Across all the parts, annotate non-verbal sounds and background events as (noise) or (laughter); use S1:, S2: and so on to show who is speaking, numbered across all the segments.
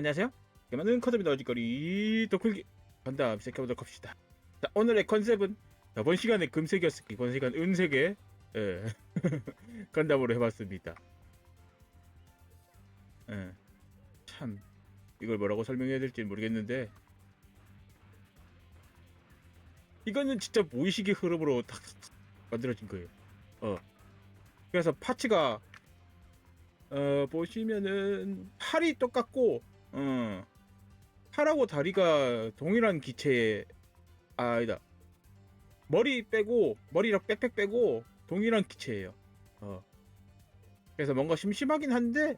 S1: 안녕하세요. 게임하는 커드입니다. 어지거리 도클기 건담 시작해보도록 합시다. 자, 오늘의 컨셉은 저번 시간에 금색이었으니 이번 시간 은색의 예, (laughs) 건담으로 해봤습니다. 예, 참 이걸 뭐라고 설명해야 될지 모르겠는데 이거는 진짜 무의식의 흐름으로 딱 만들어진 거예요. 어. 그래서 파츠가 어 보시면은 팔이 똑같고 어 팔하고 다리가 동일한 기체의 아, 아니다 머리 빼고 머리랑 백팩 빼고 동일한 기체예요. 어 그래서 뭔가 심심하긴 한데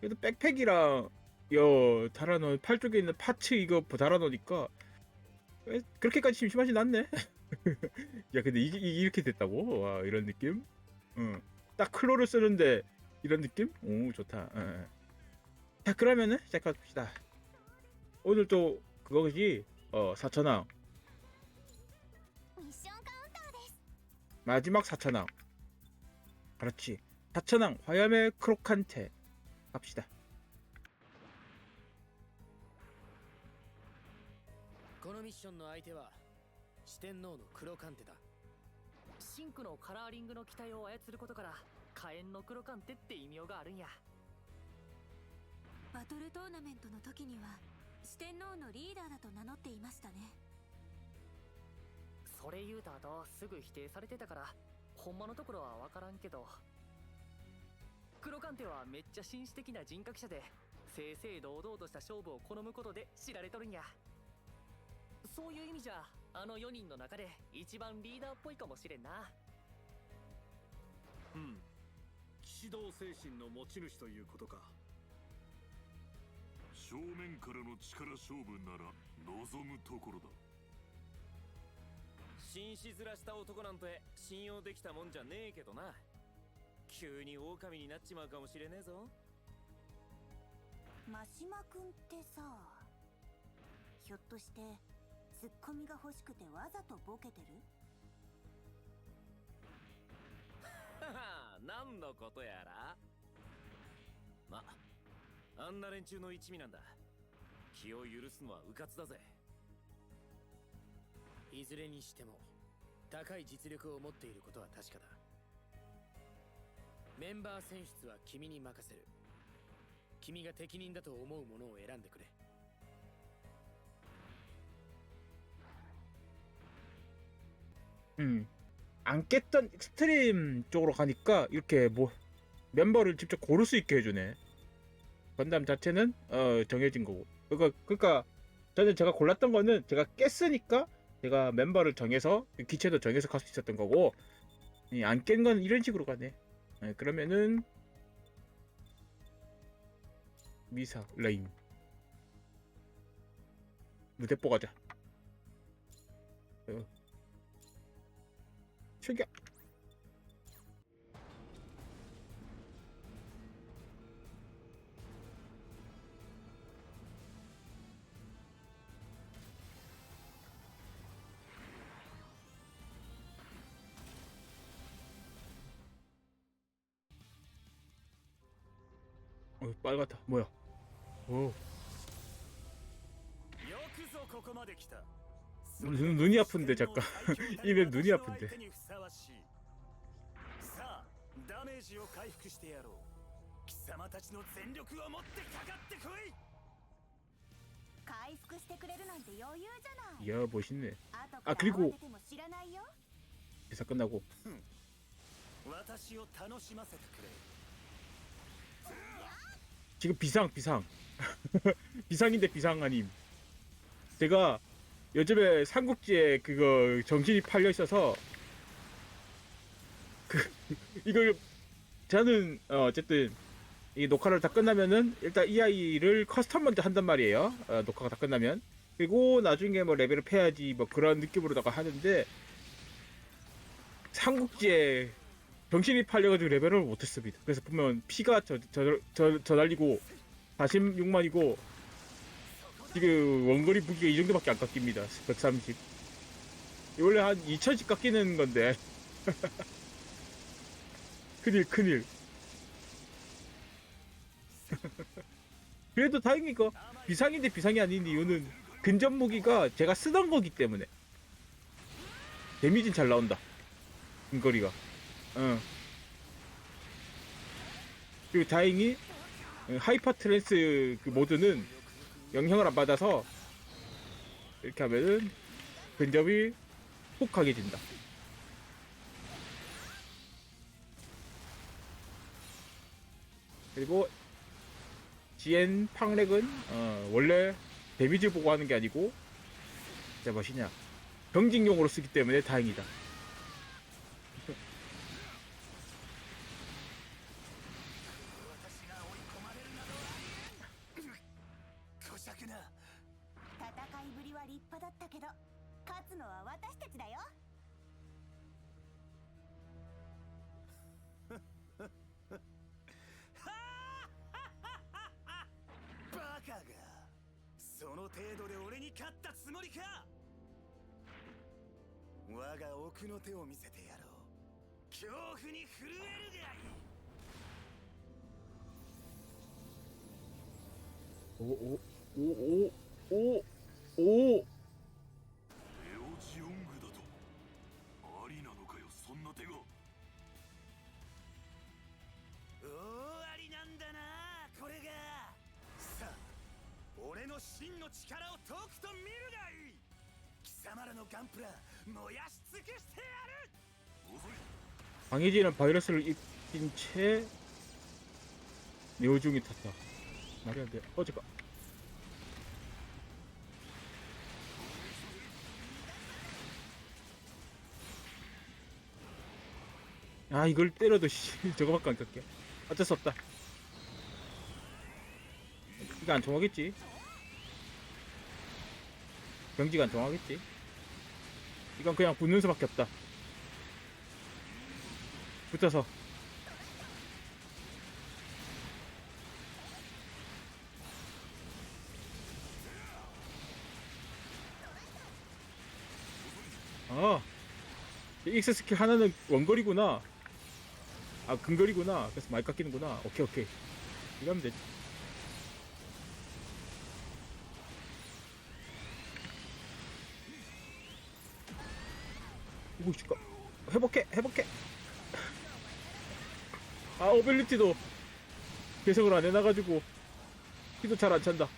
S1: 그래도 백팩이랑 여 달아놓은 팔 쪽에 있는 파츠 이거 달아놓으니까 왜 그렇게까지 심심하진 않네. (laughs) 야 근데 이게, 이게 이렇게 됐다고? 와 이런 느낌? 응. 딱 클로를 쓰는데 이런 느낌? 오 좋다. 예, 예. 자 그러면은 시작합시다. 오늘 또 그거지. 어 사천왕
S2: ミッションカウンターです
S1: 마지막 사천왕. 그렇지. 사천왕 화염의 크로칸테 갑시다.
S3: このミッションの相手は四天王の黒カンテだ
S4: シンクのカラーリングの機体を操ることから火炎の黒カンテって異名があるんや
S2: バトルトーナメントの時には四天王のリーダーだと名乗っていましたね。
S4: それ言うた後すぐ否定されてたからほんまのところは分からんけど。黒カンテはめっちゃ紳士的な人格者で正々堂々とした勝負を好むことで知られとるんや。そういう意味じゃあの4人の中で一番リーダーっぽいかもしれんな。
S5: うん。騎士道精神の持ち主ということか
S6: 正面からの力勝負なら望むところだ。
S7: 紳士面した男なんて信用できたもんじゃねえけどな。急に狼になっちまうかもしれねえぞ。
S2: 真島くんってさひょっとしてツッコミが欲しくてわざとボケてる？
S7: はは何のことやら。まあんな連中の一味なんだ気を許すのは迂闊だぜ
S3: いずれにしても高い実力を持っていることは確かだメンバー選出は君に任せる君が適任だと思うものを選んでくれ
S1: 음. 안 깼던 스트림 쪽으로 가니까 이렇게 뭐 멤버를 직접 고를 수 있게 해주네. 건담 자체는 어, 정해진 거고. 그러니까, 그러니까 저는 제가 골랐던 거는 제가 깼으니까 제가 멤버를 정해서 기체도 정해서 갈 수 있었던 거고 안 깬 건 이런 식으로 가네. 네, 그러면은 미사 레임 무대뽀 가자. 어. 출격. 것 같아. 뭐야?
S5: 어. 오.
S1: 눈, 눈이 아픈데 잠깐. (laughs) 이 맵 눈이 아픈데. 야 멋있네. 아 그리고 기사 끝나고. 지금 비상 비상 (laughs) 비상인데 비상 아님. 제가 요즘에 삼국지에 그거 정신이 팔려 있어서 그 (laughs) 이걸 저는 어, 어쨌든 이 녹화를 다 끝나면은 일단 이 아이를 커스텀 먼저 한단 말이에요. 어, 녹화가 다 끝나면 그리고 나중에 뭐 레벨을 패야지 뭐 그런 느낌으로다가 하는데 삼국지에 정신이 팔려가지고 레벨을 못했습니다. 그래서 보면 피가 저, 저, 저, 저 달리고 46만이고 지금 원거리 무기가 이 정도밖에 안 깎입니다. 130. 원래 한 2000씩 깎이는 건데. (laughs) 큰일, 큰일. (laughs) 그래도 그 비상인데 비상이 아닌 이유는 근접 무기가 제가 쓰던 거기 때문에 데미지는 잘 나온다 근거리가 응 그리고 다행히 하이퍼 트랜스 그 모드는 영향을 안 받아서 이렇게 하면은 근접이 훅 강해진다. 그리고 GN 팡렉은 어, 원래 데미지 보고 하는 게 아니고 진짜 뭐시냐. 경직용으로 쓰기 때문에 다행이다
S2: 勝
S5: ったつもりか？我が奥の手を見せてやろう。恐怖に震えるがいい。おおおおおお俺の真の力をとくと見るがいい貴様らのガンプラ燃やし尽くしてやる
S1: 강해지는 바이러스를 입힌 채 네오중이 탔다 말이 안돼 어 잠깐 아 이걸 때려도 씨 (laughs) 저거밖에 안 깎여 어쩔 수 없다 이거 안 통하겠지 경지가 안 통하겠지. 이건 그냥 붙는 수밖에 없다. 붙어서. 아 X 스킬 하나는 원거리구나. 아 근거리구나. 그래서 많이 깎이는구나. 오케이 오케이. 이거 하면 되지 오고 싶까? 회복해 회복해. 아 어빌리티도 개성을 안 해놔가지고 키도 잘 안 찬다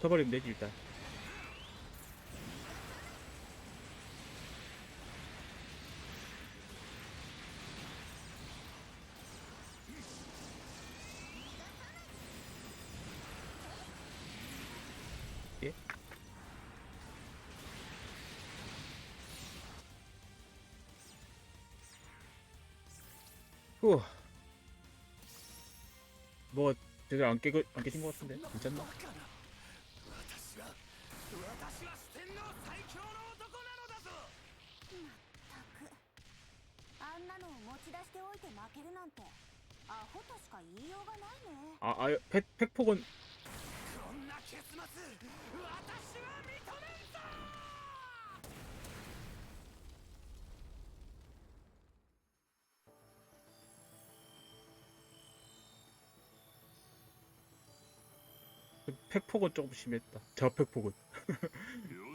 S1: 붙어버리면 되지 일단 예? 후. 뭐 제대로 안 깨고 안 깨진 것 같은데 괜찮나?
S5: の
S2: を持ち出しておいて負けるなんてアホとしか言いようがないね
S1: 아, 아, 팩, 팩폭은
S5: こんな結末私は認めんぞ
S1: 팩폭은 조금 심했다. 저 팩폭은.
S6: よ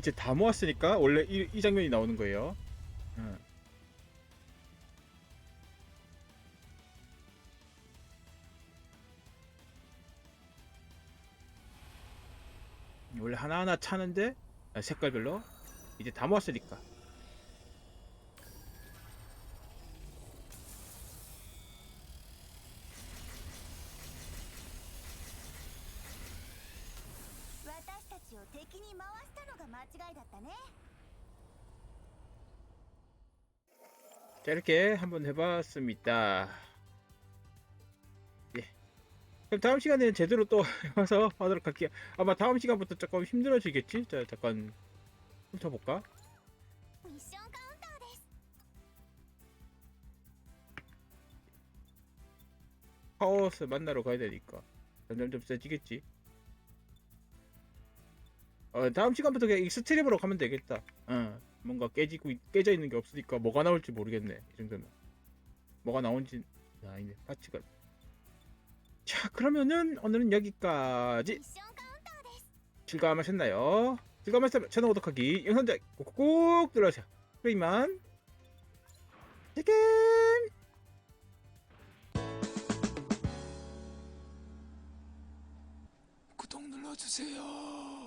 S1: 이제 다 모았으니까 원래 이, 이 장면이 나오는 거예요. 응. 원래 하나하나 차는데 아, 색깔별로 이제 다 모았으니까
S2: を敵に回したのが間違いだったね
S1: 자 이렇게 한번 해봤습니다. 예. 그럼 다음 시간에는 제대로 또 해봐서 하도록 할게요. 아마 다음 시간부터 조금 힘들어지겠지? 자 잠깐 훑어볼까?
S2: ミッションカウンターです
S1: 카오스 만나러 가야 되니까 점점 좀 세지겠지. (laughs) 어, 다음 시간부터 그냥 익스트림으로 가면 되겠다. 어, 뭔가 깨지고 깨져 있는 게 없으니까 뭐가 나올지 모르겠네. 이 정도면 뭐가 나온지 아, 아니네. 파츠가. 자 그러면은 오늘은 여기까지. 즐거하셨나요? 즐거우셨다면 채널 구독하기, 영상자 꼭꼭 눌러주세요. 그럼 이만 치킨!
S6: 구독 눌러주세요.